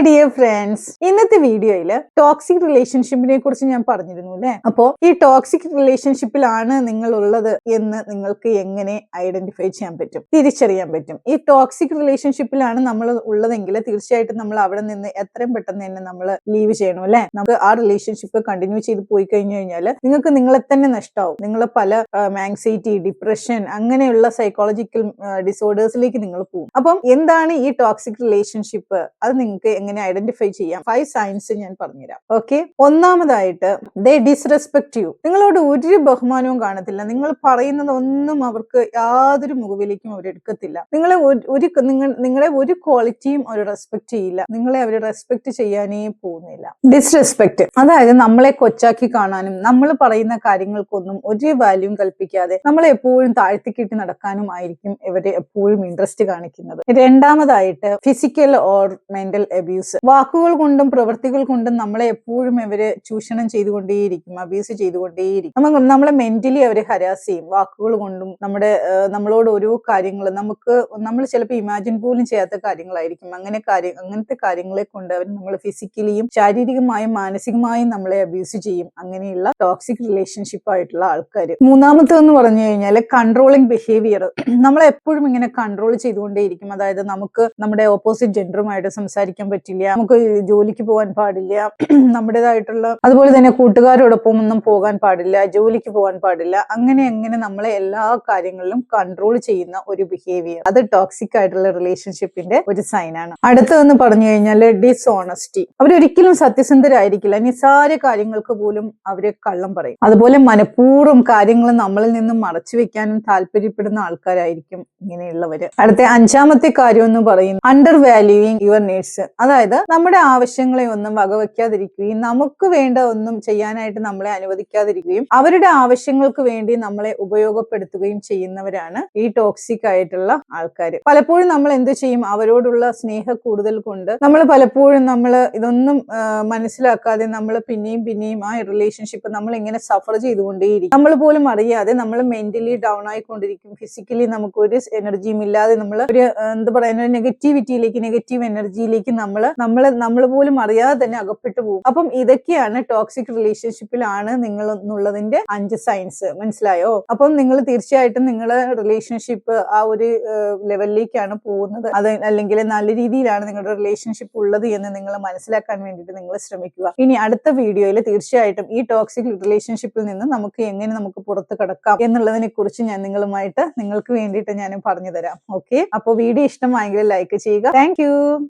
Hi dear friends ഇന്നത്തെ വീഡിയോയിൽ toxic റിലേഷൻഷിപ്പിനെ കുറിച്ച് ഞാൻ പറഞ്ഞിരുന്നു അല്ലെ അപ്പോ ഈ ടോക്സിക് റിലേഷൻഷിപ്പിലാണ് നിങ്ങൾ ഉള്ളത് എന്ന് നിങ്ങൾക്ക് എങ്ങനെ ഐഡന്റിഫൈ ചെയ്യാൻ പറ്റും തിരിച്ചറിയാൻ പറ്റും. ഈ ടോക്സിക് റിലേഷൻഷിപ്പിലാണ് നമ്മൾ ഉള്ളതെങ്കിൽ തീർച്ചയായിട്ടും നമ്മൾ അവിടെ നിന്ന് എത്രയും പെട്ടെന്ന് തന്നെ നമ്മൾ ലീവ് ചെയ്യണം അല്ലെ നമുക്ക് ആ റിലേഷൻഷിപ്പ് കണ്ടിന്യൂ ചെയ്ത് പോയി കഴിഞ്ഞു കഴിഞ്ഞാൽ നിങ്ങൾക്ക് നിങ്ങളെ തന്നെ നഷ്ടമാവും നിങ്ങൾ പല ആങ്സൈറ്റി ഡിപ്രഷൻ അങ്ങനെയുള്ള സൈക്കോളജിക്കൽ ഡിസോർഡേഴ്സിലേക്ക് നിങ്ങൾ പോകും. അപ്പം എന്താണ് ഈ ടോക്സിക് റിലേഷൻഷിപ്പ് അത് നിങ്ങൾക്ക് എങ്ങനെ ഐഡന്റിഫൈ ചെയ്യാം? ഫൈവ് സയൻസ് ഞാൻ പറഞ്ഞുതരാം. ഓക്കെ ഒന്നാമതായിട്ട് ദേ ഡിസ്റെസ്പെക്ട് യു നിങ്ങളോട് ഒരു ബഹുമാനവും കാണത്തില്ല. നിങ്ങൾ പറയുന്നത് ഒന്നും അവർക്ക് യാതൊരു മുഖവിലേക്കും അവർ എടുക്കത്തില്ല. നിങ്ങളെ ഒരു- നിങ്ങളെ ഒരു ക്വാളിറ്റിയും അവർ റെസ്പെക്ട് ചെയ്യില്ല. നിങ്ങളെ അവർ റെസ്പെക്ട് ചെയ്യാനേ പോകുന്നില്ല. ഡിസ്റെസ്പെക്ട് അതായത് നമ്മളെ കൊച്ചാക്കി കാണാനും നമ്മൾ പറയുന്ന കാര്യങ്ങൾക്കൊന്നും ഒരു വാല്യൂം കൽപ്പിക്കാതെ നമ്മളെ എപ്പോഴും താഴ്ത്തിക്കിട്ട് നടക്കാനും ആയിരിക്കും ഇവരെ എപ്പോഴും ഇൻട്രസ്റ്റ് കാണിക്കുന്നത്. രണ്ടാമതായിട്ട് ഫിസിക്കൽ ഓർ മെന്റൽ അബ്യൂസ് വാക്കുകൾ കൊണ്ടും പ്രവൃത്തികൾ കൊണ്ടും നമ്മളെ എപ്പോഴും ഇവർ ചൂഷണം ചെയ്തുകൊണ്ടേയിരിക്കും അബ്യൂസ് ചെയ്തുകൊണ്ടേയിരിക്കും. നമ്മളെ മെന്റലി അവർ ഹരാസ് ചെയ്യും. വാക്കുകൾ കൊണ്ടും നമ്മുടെ നമ്മളോട് ഓരോ കാര്യങ്ങൾ നമുക്ക് നമ്മൾ ചിലപ്പോൾ ഇമാജിൻ പോലും ചെയ്യാത്ത കാര്യങ്ങളായിരിക്കും. അങ്ങനെ കാര്യം അങ്ങനത്തെ കാര്യങ്ങളെ കൊണ്ട് അവർ നമ്മൾ ഫിസിക്കലിയും ശാരീരികമായും മാനസികമായും നമ്മളെ അബ്യൂസ് ചെയ്യും. അങ്ങനെയുള്ള ടോക്സിക് റിലേഷൻഷിപ്പ് ആയിട്ടുള്ള ആൾക്കാർ മൂന്നാമത്തെന്ന് പറഞ്ഞു കഴിഞ്ഞാൽ കൺട്രോളിങ് ബിഹേവിയർ നമ്മളെപ്പോഴും ഇങ്ങനെ കൺട്രോൾ ചെയ്തുകൊണ്ടേയിരിക്കും. അതായത് നമുക്ക് നമ്മുടെ ഓപ്പോസിറ്റ് ജെൻഡറുമായിട്ട് സംസാരിക്കാൻ പറ്റില്ല. നമുക്ക് ജോലിക്ക് പോകാൻ പാടില്ല. നമ്മുടേതായിട്ടുള്ള അതുപോലെ തന്നെ കൂട്ടുകാരോടൊപ്പം ഒന്നും പോകാൻ പാടില്ല. ജോലിക്ക് പോകാൻ പാടില്ല. അങ്ങനെ അങ്ങനെ നമ്മളെ എല്ലാ കാര്യങ്ങളിലും കൺട്രോൾ ചെയ്യുന്ന ഒരു ബിഹേവിയർ അത് ടോക്സിക് ആയിട്ടുള്ള റിലേഷൻഷിപ്പിന്റെ ഒരു സൈനാണ് അടുത്തതെന്ന് പറഞ്ഞു കഴിഞ്ഞാൽ ഡിസോണസ്റ്റി അവരൊരിക്കലും സത്യസന്ധരായിരിക്കില്ല. നിസ്സാര കാര്യങ്ങൾക്ക് പോലും അവരെ കള്ളം പറയും. അതുപോലെ മനഃപൂർവം കാര്യങ്ങൾ നമ്മളിൽ നിന്നും മറച്ചു വെക്കാനും താല്പര്യപ്പെടുന്ന ആൾക്കാരായിരിക്കും ഇങ്ങനെയുള്ളവര്. അടുത്ത അഞ്ചാമത്തെ കാര്യം എന്ന് പറയുന്നത് അണ്ടർ വാല്യൂയിങ് യുവർ നീഡ്സ് അതായത് നമ്മുടെ ആവശ്യങ്ങളെ ഒന്നും വകവയ്ക്കാതിരിക്കുകയും നമുക്ക് വേണ്ട ഒന്നും ചെയ്യാനായിട്ട് നമ്മളെ അനുവദിക്കാതിരിക്കുകയും അവരുടെ ആവശ്യങ്ങൾക്ക് വേണ്ടി നമ്മളെ ഉപയോഗപ്പെടുത്തുകയും ചെയ്യുന്നവരാണ് ഈ ടോക്സിക് ആയിട്ടുള്ള ആൾക്കാർ പലപ്പോഴും നമ്മൾ എന്ത് ചെയ്യും? അവരോടുള്ള സ്നേഹ കൂടുതൽ കൊണ്ട് നമ്മൾ പലപ്പോഴും നമ്മൾ ഇതൊന്നും മനസ്സിലാക്കാതെ നമ്മൾ പിന്നെയും പിന്നെയും ആ റിലേഷൻഷിപ്പ് നമ്മൾ ഇങ്ങനെ സഫർ ചെയ്തുകൊണ്ടേയിരിക്കും. നമ്മൾ പോലും അറിയാതെ നമ്മൾ മെന്റലി ഡൗൺ ആയിക്കൊണ്ടിരിക്കും. ഫിസിക്കലി നമുക്ക് ഒരു എനർജിയും ഇല്ലാതെ നമ്മൾ ഒരു എന്താ പറയുക നെഗറ്റിവിറ്റിയിലേക്ക് നെഗറ്റീവ് എനർജിയിലേക്ക് നമ്മൾ നമ്മൾ നമ്മൾ പോലും അറിയാതെ തന്നെ അകപ്പെട്ടു പോകും. അപ്പം ഇതൊക്കെയാണ് ടോക്സിക് റിലേഷൻഷിപ്പിലാണ് നിങ്ങൾ എന്നുള്ളതിന്റെ അഞ്ച് സയൻസ് മനസ്സിലായോ? അപ്പം നിങ്ങൾ തീർച്ചയായിട്ടും നിങ്ങളെ റിലേഷൻഷിപ്പ് ആ ഒരു ലെവലിലേക്കാണ് പോകുന്നത്. അത് അല്ലെങ്കിൽ നല്ല രീതിയിലാണ് നിങ്ങളുടെ റിലേഷൻഷിപ്പ് ഉള്ളത് എന്ന് നിങ്ങൾ മനസ്സിലാക്കാൻ വേണ്ടിയിട്ട് നിങ്ങൾ ശ്രമിക്കുക. ഇനി അടുത്ത വീഡിയോയിൽ തീർച്ചയായിട്ടും ഈ ടോക്സിക് റിലേഷൻഷിപ്പിൽ നിന്ന് നമുക്ക് എങ്ങനെ നമുക്ക് പുറത്ത് കടക്കാം എന്നുള്ളതിനെ കുറിച്ച് ഞാൻ നിങ്ങളുമായിട്ട് നിങ്ങൾക്ക് വേണ്ടിയിട്ട് ഞാൻ പറഞ്ഞു തരാം ഓക്കെ അപ്പോൾ വീഡിയോ ഇഷ്ടമായെങ്കിൽ ലൈക്ക് ചെയ്യുക. താങ്ക്